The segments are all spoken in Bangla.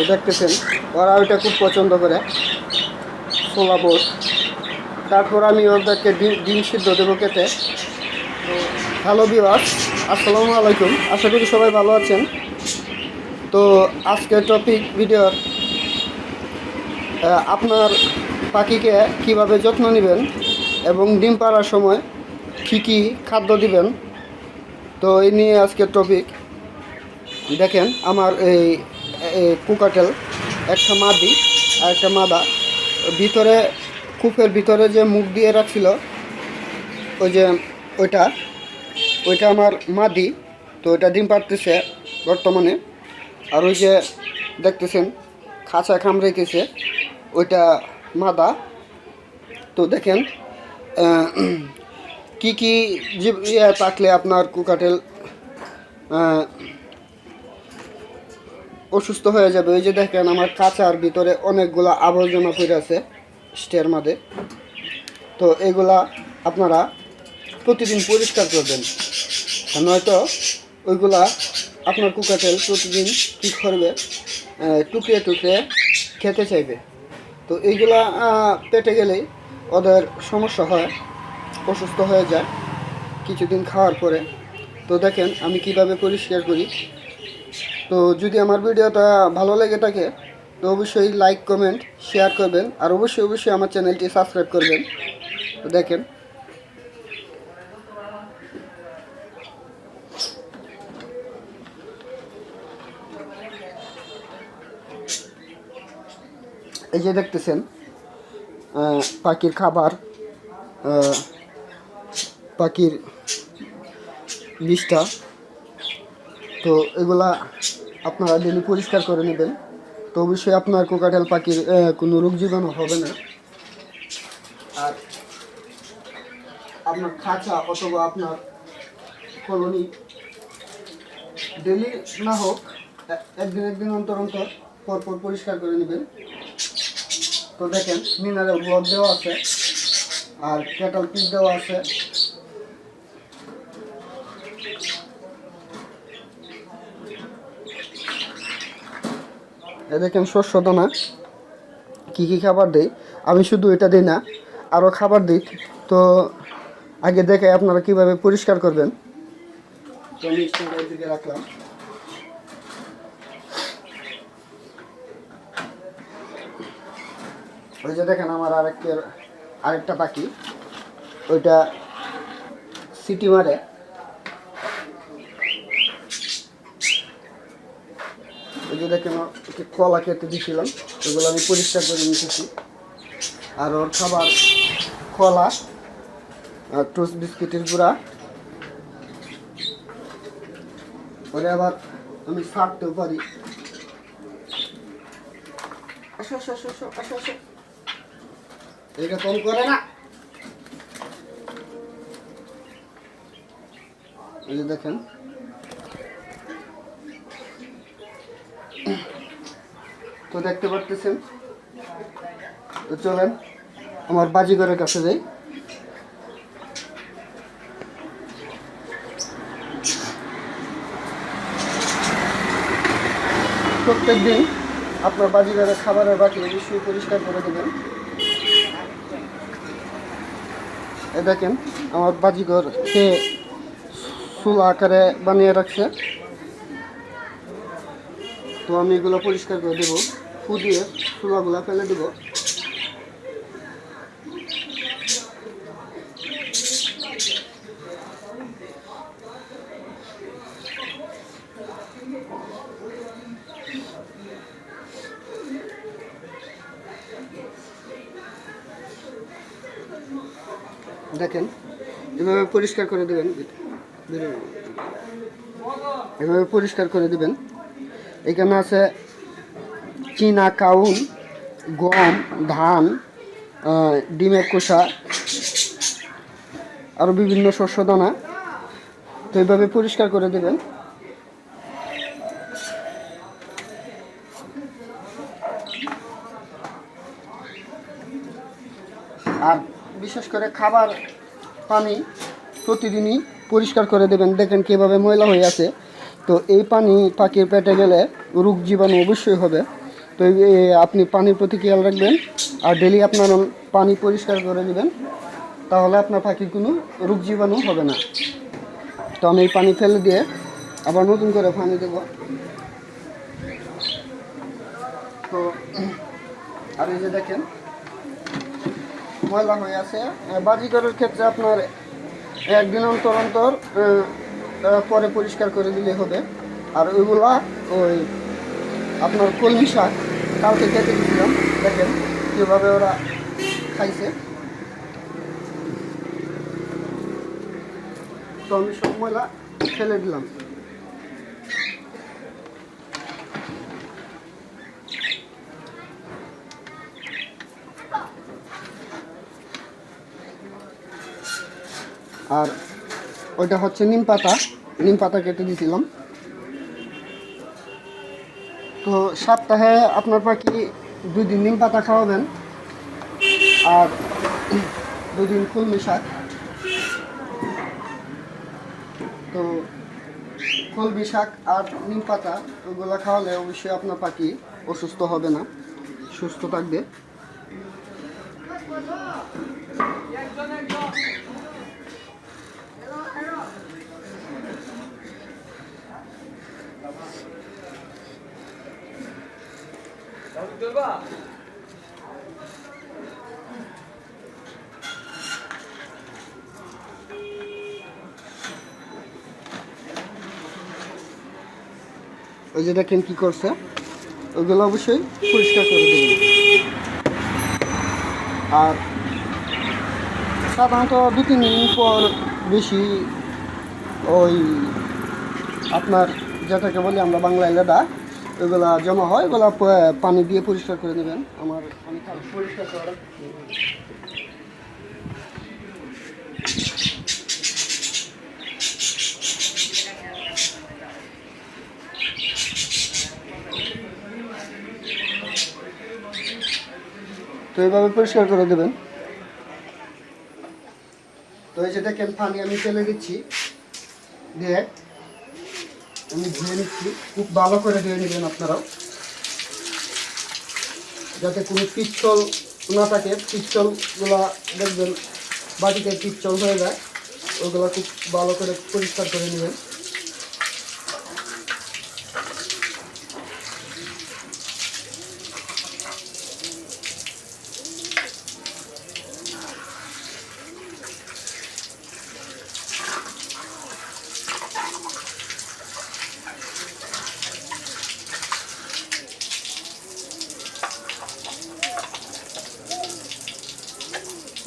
তো দেখতেছেন, ওরা ওইটা খুব পছন্দ করে। ছোলা বোট। তারপর আমি ওদেরকে ডিম ডিম সিদ্ধ দেবো কেটে তো হ্যালো বিওয়াস আসসালামু আলাইকুম। আশা করি সবাই ভালো আছেন। তো আজকের টপিক ভিডিওর আপনার পাখিকে কীভাবে যত্ন নেবেন এবং ডিম পাড়ার সময় কী কী খাদ্য দিবেন? তো এই নিয়ে আজকের টপিক। দেখেন, আমার এই কুকাটেল, একটা মাদি আর একটা মাদা। ভিতরে, কূপের ভিতরে যে মুখ দিয়ে রাখছিল, ওই যে ওইটা ওইটা আমার মাদি, তো ওইটা ডিম পারতেছে বর্তমানে। আর ওই যে দেখতেছেন খাঁচা কামড়াইতেছে ওইটা মাদা। তো দেখেন কি কি জীব ইয়ে থাকলে আপনার কুকাটেল অসুস্থ হয়ে যাবে। ওই যে দেখেন আমার কাঁচার ভিতরে অনেকগুলা আবর্জনা পড়ে আছে স্টের মাঝে তো এগুলা আপনারা প্রতিদিন পরিষ্কার করবেন। নয়তো ওইগুলা আপনার কুকাটেল প্রতিদিন কী করবে? টুকরে টুকরে খেতে চাইবে। তো এইগুলা পেটে গেলেই ওদের সমস্যা হয়, অসুস্থ হয়ে যায় কিছুদিন খাওয়ার পরে। তো দেখেন আমি কীভাবে পরিষ্কার করি। তো যদি আমার ভিডিওটা ভালো লেগে থাকে, তো অবশ্যই লাইক কমেন্ট শেয়ার করবেন। আর অবশ্যই অবশ্যই আমার চ্যানেলটি সাবস্ক্রাইব করবেন। তো দেখেন। এই যে দেখতেছেন পাখির খাবার পাখির বিষটা। তো এগুলা আপনারা ডেলি পরিষ্কার করে নেবেন। তো অবশ্যই আপনার কোকাটেল পাখির কোনো রোগ জীবাণু হবে না। আর আপনার খাঁচা অথবা আপনার কলোনি ডেলি না হোক একদিন একদিন অন্তর অন্তর পরপর পরিষ্কার করে নেবেন। তো দেখেন, মিনারেল ব্লক দেওয়া আছে, আর ক্যাটাল পিস দেওয়া আছে। এ দেখেন শস্য দানা। কী কী খাবার দেই? আমি শুধু এটা দিই না আরও খাবার দিই। তো আগে দেখে আপনারা কীভাবে পরিষ্কার করবেন। রাখলাম। ওই যে দেখেন আমার আরেকটা আরেকটা পাখি। ওইটা সিটি মারে ওই যে দেখেন কলা খেতে দিয়েছিলাম ওগুলো আমি পরিষ্কার করে নিতেছি। আর ওর খাবার কলা আর টোস্ট বিস্কিটের গুঁড়া। ওরে আবার আমি ছাড়তেও পারি। এটা এরকম করে না। এই যে দেখেন তো দেখতে পারতেছেন? তো চলেন, আমার বাজিঘরের কাছে যাই। প্রত্যেক দিন আপনার বাজিঘরের খাবারের বাকি অবশ্যই পরিষ্কার করে দেবেন। এ দেখেন, আমার বাজিঘর খেয়ে ফুল আকারে বানিয়ে রাখছে। তো আমি এগুলো পরিষ্কার করে দেবো। ফু দিয়ে ফেলে দেবো। দেখেন, এভাবে পরিষ্কার করে দেবেন। এভাবে পরিষ্কার করে দেবেন। এখানে আছে চীনা কাউন গম, ধান ডিমের কোষা আরও বিভিন্ন শস্য দানা। তো এইভাবে পরিষ্কার করে দেবেন। আর বিশেষ করে খাবার, পানি প্রতিদিনই পরিষ্কার করে দেবেন। দেখেন কীভাবে ময়লা হয়ে আছে। তো এই পানি পাখির পেটে গেলে রোগ জীবাণু অবশ্যই হবে। তো আপনি পানির প্রতি খেয়াল রাখবেন আর ডেলি আপনার পানি পরিষ্কার করে নেবেন তাহলে আপনার পাখির কোনো রোগ জীবাণু হবে না। তো আমি এই পানি ফেলে দিয়ে আবার নতুন করে পানি দেব। তো, আর এই যে দেখেন, ময়লা হয়ে আছে। বাজিগরের ক্ষেত্রে আপনার একদিন অন্তর অন্তর পরে পরিষ্কার করে দিলে হবে। আর ওইগুলা ওই আপনার কলমি শাক, কালকে কেটে দিয়েছিলাম, দেখেন কীভাবে ওরা খাইছে। তো আমি সব ময়লা ফেলে দিলাম। আর ওইটা হচ্ছে নিম পাতা। নিম পাতা কেটে দিয়েছিলাম তো সপ্তাহে আপনার পাখি দুই দিন নিম পাতা খাওয়াবেন? আর দুদিন কলমি শাক তো কলমি শাক আর নিম পাতা ওগুলো খাওয়ালে অবশ্যই আপনার পাখি অসুস্থ হবে না, সুস্থ থাকবে। ওই যে দেখেন কি করছে? ওগুলো অবশ্যই পরিষ্কার করে দেবেন। আর সাধারণত দু তিন দিন পর বেশি ওই আপনার যেটাকে বলি আমরা বাংলায় লেদা ওইগুলা জমা হয় ওগুলা পানি দিয়ে পরিষ্কার করে নেবেন। আমার আমি পরিষ্কার করে তো এইভাবে পরিষ্কার করে দেবেন। তো এই যে দেখেন, পানি আমি ফেলে দিচ্ছি। দিয়ে আমি ধুয়ে নিচ্ছি। খুব ভালো করে ধুয়ে নেবেন আপনারাও। যাতে কোনো পিচ্ছল না থাকে, পিচ্ছলগুলা দেখবেন বাটিতে পিচ্ছল হয়ে যায়। ওগুলো খুব ভালো করে পরিষ্কার করে নেবেন।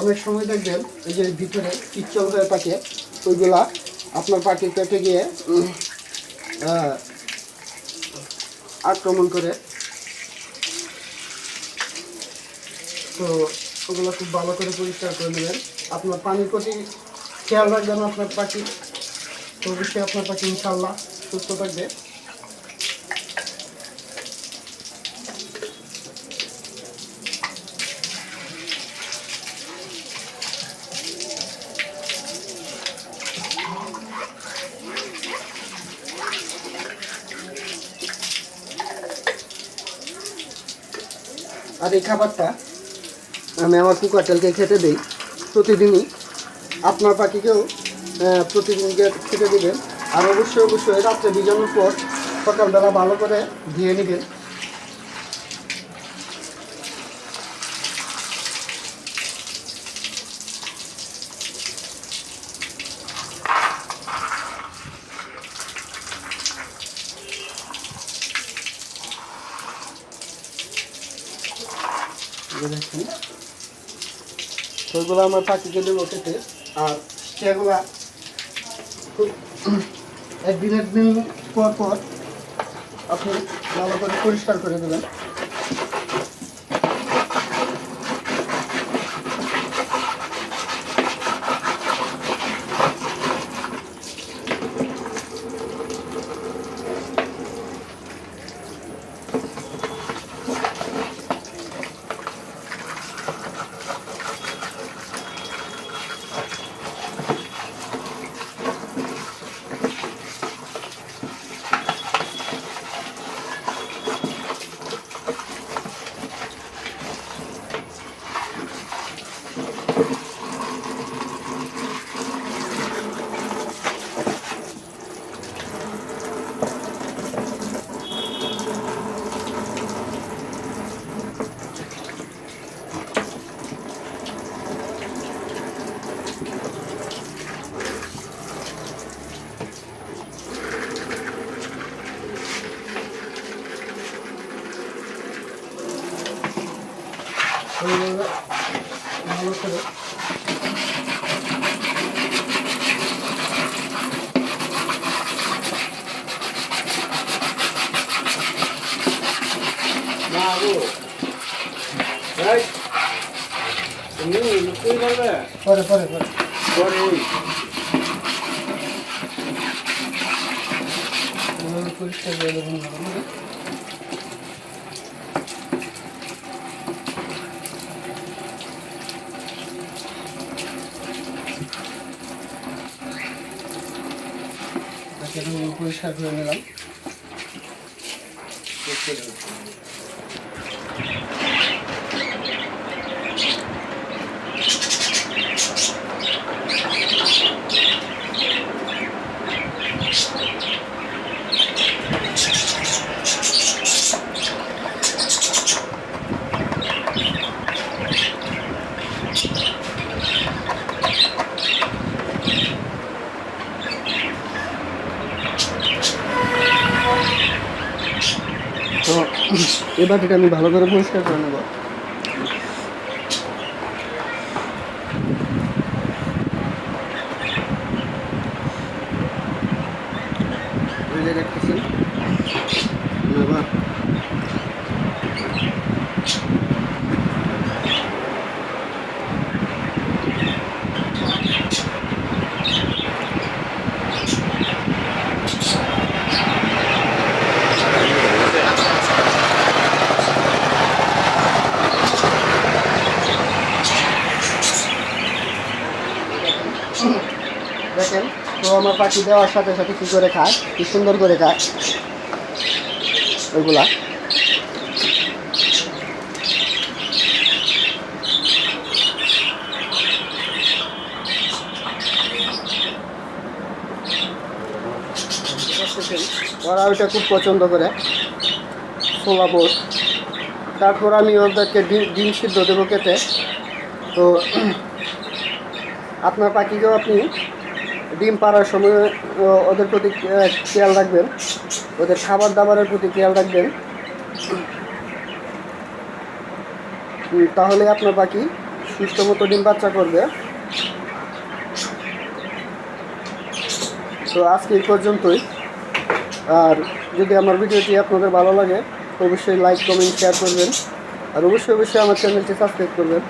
অনেক সময় দেখবেন, এই যে ভিতরে পিচ্ছল হয়ে থাকে ওইগুলা আপনার পাখি কেটে গিয়ে আক্রমণ করে। তো ওগুলো খুব ভালো করে পরিষ্কার করে নেবেন। আপনার পানির প্রতি খেয়াল রাখবেন আপনার পাখি। তো অবশ্যই আপনার পাখি ইনশাল্লাহ সুস্থ থাকবে। আর এই খাবারটা আমি আমার কুকারটেলকে খেতে দিই প্রতিদিনই। আপনার পাখিকেও প্রতিদিনকে খেতে দেবেন। আর অবশ্যই অবশ্যই রাত্রে ভিজানোর পর সকালবেলা ভালো করে ধুয়ে নেবেন। এই যে তো ওইগুলো আমার পাখিকে দেবো খেতে আর সেগুলা একদিন একদিন পর পর আপনি ভালো করে পরিষ্কার করে দেবেন। এইভাবে ভালো করে বাবু এই তুমি লুকিয়ে যাবে পরে পরে পরে পরে এইভাবে পরিষ্কার করে দেবেন ভালো করে। তাকে আমি পরিষ্কার করে নিলাম। তো এই বাটিটা আমি ভালো করে পরিষ্কার করে নেব তো পাখি দেওয়ার সাথে সাথে কী করে খায়? কি সুন্দর করে খায়? ওইগুলা। ওরা ওইটা খুব পছন্দ করে। ছোলা বোট তারপর আমি ওদেরকে ডিম ডিম সিদ্ধ দেবো কেটে তো, আপনার পাখিকেও আপনি? ডিম পাড়ার সময় ওদের প্রতি খেয়াল রাখবেন। ওদের খাবার দাবারের প্রতি খেয়াল রাখবেন। তাহলে আপনার পাখি সুস্থ মতো ডিম বাচ্চা করবে। তো আজকে এই পর্যন্তই। আর যদি আমার ভিডিওটি আপনাদের ভালো লাগে, অবশ্যই লাইক কমেন্ট শেয়ার করবেন। আর অবশ্যই অবশ্যই আমার চ্যানেলটি সাবস্ক্রাইব করবেন।